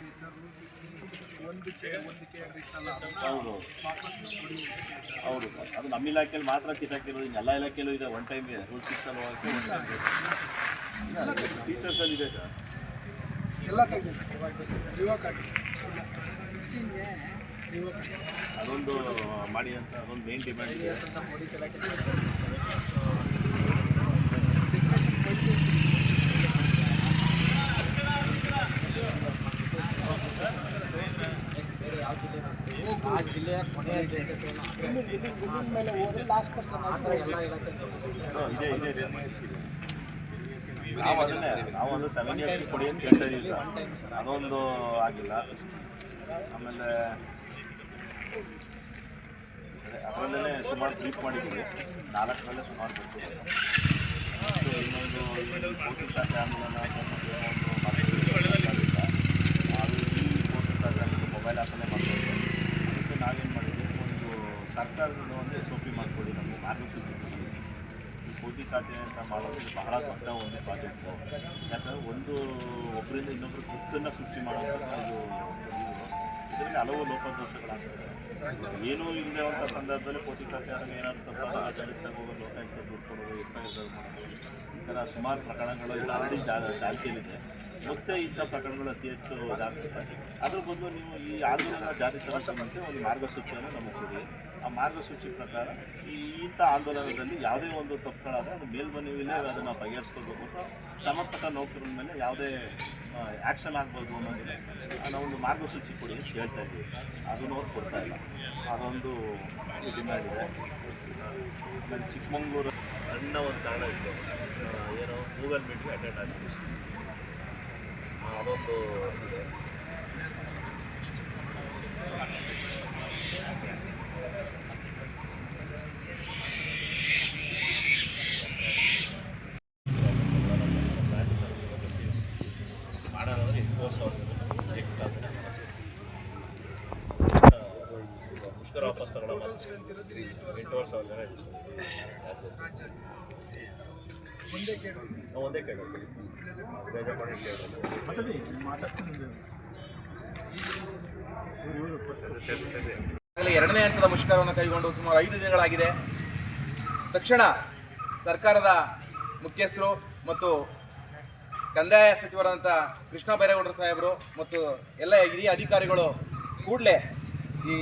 Sixty ಹೌದು. ವಾಪಸ್ ಹೌದು. ಸರ್ ಅದು ನಮ್ಮ ಇಲಾಖೆಯಲ್ಲಿ ಮಾತ್ರ ಕಿತ್ತಾಕಿರೋದು ಇನ್ನು ಎಲ್ಲ ಇಲಾಖೆಯಲ್ಲೂ ಇದೆ. ಒನ್ ಟೈಮ್ ಇದೆ. ರೂಲ್ ಸಿಕ್ಸ್ ಅಲ್ಲಿ ಹೋಗೋಕ್ಕೆ ಟೀಚರ್ಸ್ ಅಲ್ಲಿ ಇದೆ ಸರ್. ಎಲ್ಲ ಅದೊಂದು ಮಾಡಿ ಅಂತ ಅದೊಂದು ಮೇನ್ ಡಿಮ್ಯಾಂಡ್ ಇದೆ. ಆ ಜಿಲ್ಲೆಯ ಕೊನೆಯ ಮೇಲೆ ಹೋದ್ರೆ ಲಾಸ್ಟ್ ಪರ್ಸನ್ ಎಲ್ಲ ಇಲಾಖೆ ಇದೆ ಇದೆ ಇದೆ. ನಾವು ಅದನ್ನೇ ನಾವು ಒಂದು ಸೆವೆನ್ ಇಯರ್ಸ್ ಕೊಡಿ ಅಂತ ಹೇಳ್ತಾ ಸರ್. ಅದೊಂದು ಆಗಿಲ್ಲ. ಆಮೇಲೆ ಅದರಲ್ಲೇ ಸುಮಾರು ಟ್ರೀಟ್ ಮಾಡಿದ್ದೀವಿ. ಮೇಲೆ ಸುಮಾರು ಬರ್ತೀವಿ. ಇನ್ನೊಂದು ಈ ಖಾತೆ ಆಂದೋಲನ ಸಂಬಂಧ ಒಂದು ಮಾತಾಡಿಲ್ಲ ಅದು ಈ ಕೋಟಿ ಖಾತೆ ಮೊಬೈಲ್ ಆ್ಯಪಲ್ಲೇ ಮಾಡ್ಕೊಳ್ತೀವಿ ಸರ್ಕಾರದ ಒಂದು ಎಸ್ ಒ ಪಿ ಮಾಡಿಕೊಡಿ ನಮಗೆ ಮಾರ್ಗಸೂಚಿ ಈ ಕೋಟಿ ಖಾತೆ ಅಂತ ಮಾಡೋದು ಬಹಳ ದೊಡ್ಡ ಒಂದು ಪ್ರಾಜೆಕ್ಟು ಯಾಕಂದರೆ ಒಂದು ಒಬ್ಬರಿಂದ ಇನ್ನೊಬ್ಬರು ಗುರ್ತನ್ನು ಸೃಷ್ಟಿ ಮಾಡೋದು ಇದು. ಇದರಲ್ಲಿ ಹಲವು ಲೋಪದೋಷಗಳಾಗ್ತದೆ ಏನೂ ಇಲ್ಲದೆ ಅಂತ ಸಂದರ್ಭದಲ್ಲಿ ಕೋಟಿ ಖಾತೆ ಆದಾಗ ಏನಾದರೂ ತಪ್ಪಾದಾಗ ಜಗತ್ತಾಗ ಹೋಗೋದು ಲೋಕಾಯುಕ್ತ ದುಡ್ಡು ಕೊಡೋದು ಎಫ್ ಐ ಆರ್ ಮಾಡೋದು ಈ ಥರ ಸುಮಾರು ಪ್ರಕರಣಗಳು ಆಲ್ರೆಡಿ ಚಾಲ್ತಿಯಲ್ಲಿದೆ ಮತ್ತೆ ಇಂಥ ಪ್ರಕರಣಗಳು ಅತಿ ಹೆಚ್ಚು ಅದ್ರ ಬದಲು ನೀವು ಈ ಆಂದೋಲನ ಜಾರಿ ತರಿಸುವಂತೆ ಒಂದು ಮಾರ್ಗಸೂಚಿಯನ್ನು ನಮಗೆ ಕೊಡಿ ಆ ಮಾರ್ಗಸೂಚಿ ಪ್ರಕಾರ ಈ ಇಂಥ ಆಂದೋಲನದಲ್ಲಿ ಯಾವುದೇ ಒಂದು ತಪ್ಪುಗಳಾದರೆ ಅದು ಮೇಲ್ಮನವಿಲೇ ಅದನ್ನು ಬಗೆಹರಿಸ್ಕೋಬೇಕು ಅಂತ ಸಮರ್ಪಕ ನೌಕರರ ಮೇಲೆ ಯಾವುದೇ ಆ್ಯಕ್ಷನ್ ಆಗ್ಬೋದು ಅನ್ನೋದಿದೆ. ನಾವು ಒಂದು ಮಾರ್ಗಸೂಚಿ ಕೊಡಿ ಅಂತ ಹೇಳ್ತಾ ಇದ್ದೀವಿ. ಅದನ್ನು ಅವ್ರು ಕೊಡ್ತಾ ಇಲ್ಲ. ಅದೊಂದು ಇದೆ ಆಮೇಲೆ ಚಿಕ್ಕಮಂಗ್ಳೂರು ಸಣ್ಣ ಒಂದು ಕಾರಣ ಇತ್ತು. ಏನೋ ಗೂಗಲ್ ಮೀಟ್ಗೆ ಅಟೆಂಡ್ ಆಗಿದ್ದು ಆ, ಅದೊಂದು ಇದೆ. ಮಾಡೋದಂದ್ರೆ ಮುಷ್ಕರ ವಾಪಸ್ ತಗೊಳ್ಳೋದು ಎಂಟು ವರ್ಷ ಸಾವಿರ ಜನ ಒಂದೇ ಕೇಳಿ ಎರಡನೇ ಹಂತದ ಮುಷ್ಕರವನ್ನು ಕೈಗೊಂಡು ಸುಮಾರು ಐದು ದಿನಗಳಾಗಿದೆ. ತಕ್ಷಣ ಸರ್ಕಾರದ ಮುಖ್ಯಸ್ಥರು ಮತ್ತು ಕಂದಾಯ ಸಚಿವರಾದಂಥ ಕೃಷ್ಣ ಬೈರೇಗೌಡರ ಸಾಹೇಬರು ಮತ್ತು ಎಲ್ಲ ಹಿರಿಯ ಅಧಿಕಾರಿಗಳು ಕೂಡಲೇ ಈ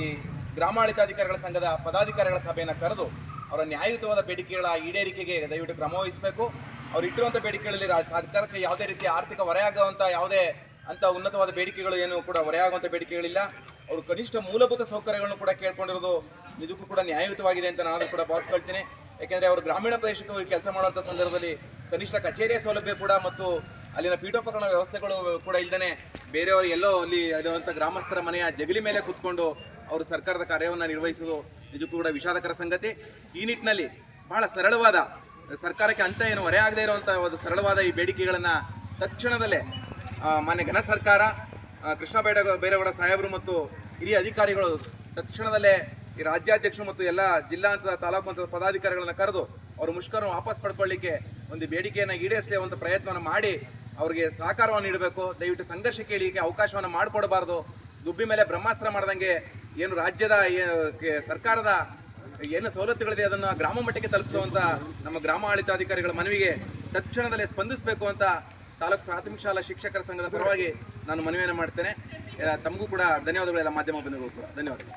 ಗ್ರಾಮಾಡಳಿತಾಧಿಕಾರಿಗಳ ಸಂಘದ ಪದಾಧಿಕಾರಿಗಳ ಸಭೆಯನ್ನು ಕರೆದು ಅವರ ನ್ಯಾಯಯುತವಾದ ಬೇಡಿಕೆಗಳ ಈಡೇರಿಕೆಗೆ ದಯವಿಟ್ಟು ಕ್ರಮ ವಹಿಸಬೇಕು. ಅವ್ರು ಇಟ್ಟಿರುವಂಥ ಬೇಡಿಕೆಗಳಲ್ಲಿ ಸರ್ಕಾರಕ್ಕೆ ಯಾವುದೇ ರೀತಿಯ ಆರ್ಥಿಕ ಹೊರೆಯಾಗುವಂಥ ಯಾವುದೇ ಅಂಥ ಉನ್ನತವಾದ ಬೇಡಿಕೆಗಳು ಏನು ಕೂಡ ಹೊರೆಯಾಗುವಂಥ ಬೇಡಿಕೆಗಳಿಲ್ಲ. ಅವರು ಕನಿಷ್ಠ ಮೂಲಭೂತ ಸೌಕರ್ಯಗಳನ್ನು ಕೂಡ ಕೇಳ್ಕೊಂಡಿರೋದು ಇದಕ್ಕೂ ಕೂಡ ನ್ಯಾಯಯುತವಾಗಿದೆ ಅಂತ ನಾನು ಕೂಡ ಭಾವಿಸ್ಕೊಳ್ತೀನಿ. ಯಾಕೆಂದರೆ ಅವರು ಗ್ರಾಮೀಣ ಪ್ರದೇಶಕ್ಕೆ ಹೋಗಿ ಕೆಲಸ ಮಾಡುವಂಥ ಸಂದರ್ಭದಲ್ಲಿ ಕನಿಷ್ಠ ಕಚೇರಿಯ ಸೌಲಭ್ಯ ಕೂಡ ಮತ್ತು ಅಲ್ಲಿನ ಪೀಠೋಪಕರಣ ವ್ಯವಸ್ಥೆಗಳು ಕೂಡ ಇಲ್ಲದೇ ಬೇರೆಯವರು ಎಲ್ಲೋ ಅಲ್ಲಿ ಇರುವಂಥ ಗ್ರಾಮಸ್ಥರ ಮನೆಯ ಜಗಲಿ ಮೇಲೆ ಕೂತ್ಕೊಂಡು ಅವರು ಸರ್ಕಾರದ ಕಾರ್ಯವನ್ನು ನಿರ್ವಹಿಸುವುದು ನಿಜಕ್ಕೂ ಕೂಡ ವಿಷಾದಕರ ಸಂಗತಿ. ಈ ನಿಟ್ಟಿನಲ್ಲಿ ಬಹಳ ಸರಳವಾದ ಸರ್ಕಾರಕ್ಕೆ ಅಂತ ಏನು ಹೊರೆ ಆಗದೇ ಇರುವಂಥ ಒಂದು ಸರಳವಾದ ಈ ಬೇಡಿಕೆಗಳನ್ನು ತಕ್ಷಣದಲ್ಲೇ ಮಾನ್ಯ ಘನ ಸರ್ಕಾರ ಕೃಷ್ಣ ಬೇಡ, ಬೈರೇಗೌಡ ಸಾಹೇಬರು ಮತ್ತು ಹಿರಿಯ ಅಧಿಕಾರಿಗಳು ತಕ್ಷಣದಲ್ಲೇ ಈ ರಾಜ್ಯಾಧ್ಯಕ್ಷರು ಮತ್ತು ಎಲ್ಲ ಜಿಲ್ಲಾ ಹಂತದ ತಾಲೂಕು ಹಂತದ ಪದಾಧಿಕಾರಿಗಳನ್ನು ಕರೆದು ಅವರು ಮುಷ್ಕರ ವಾಪಸ್ ಪಡ್ಕೊಳ್ಳಿಕ್ಕೆ ಒಂದು ಬೇಡಿಕೆಯನ್ನು ಒಂದು ಪ್ರಯತ್ನವನ್ನು ಮಾಡಿ ಅವರಿಗೆ ಸಹಕಾರವನ್ನು ನೀಡಬೇಕು. ದಯವಿಟ್ಟು ಸಂಘರ್ಷಕ್ಕೆ ಇಳಿಯಕ್ಕೆ ಅವಕಾಶವನ್ನು ಮಾಡಿಕೊಡಬಾರ್ದು. ದುಬ್ಬಿ ಮೇಲೆ ಬ್ರಹ್ಮಾಸ್ತ್ರ ಮಾಡ್ದಂಗೆ ಏನು ರಾಜ್ಯದ ಸರ್ಕಾರದ ಏನು ಸವಲತ್ತುಗಳಿದೆ ಅದನ್ನು ಗ್ರಾಮ ಮಟ್ಟಕ್ಕೆ ತಲುಪಿಸುವಂಥ ನಮ್ಮ ಗ್ರಾಮ ಆಡಳಿತಾಧಿಕಾರಿಗಳ ಮನವಿಗೆ ತತ್ಕ್ಷಣದಲ್ಲೇ ಸ್ಪಂದಿಸಬೇಕು ಅಂತ ತಾಲೂಕು ಪ್ರಾಥಮಿಕ ಶಾಲಾ ಶಿಕ್ಷಕರ ಸಂಘದ ಪರವಾಗಿ ನಾನು ಮನವಿಯನ್ನು ಮಾಡ್ತೇನೆ. ತಮಗೂ ಕೂಡ ಧನ್ಯವಾದಗಳು ಎಲ್ಲ ಮಾಧ್ಯಮ ಬಂಧುಗಳು ಧನ್ಯವಾದಗಳು.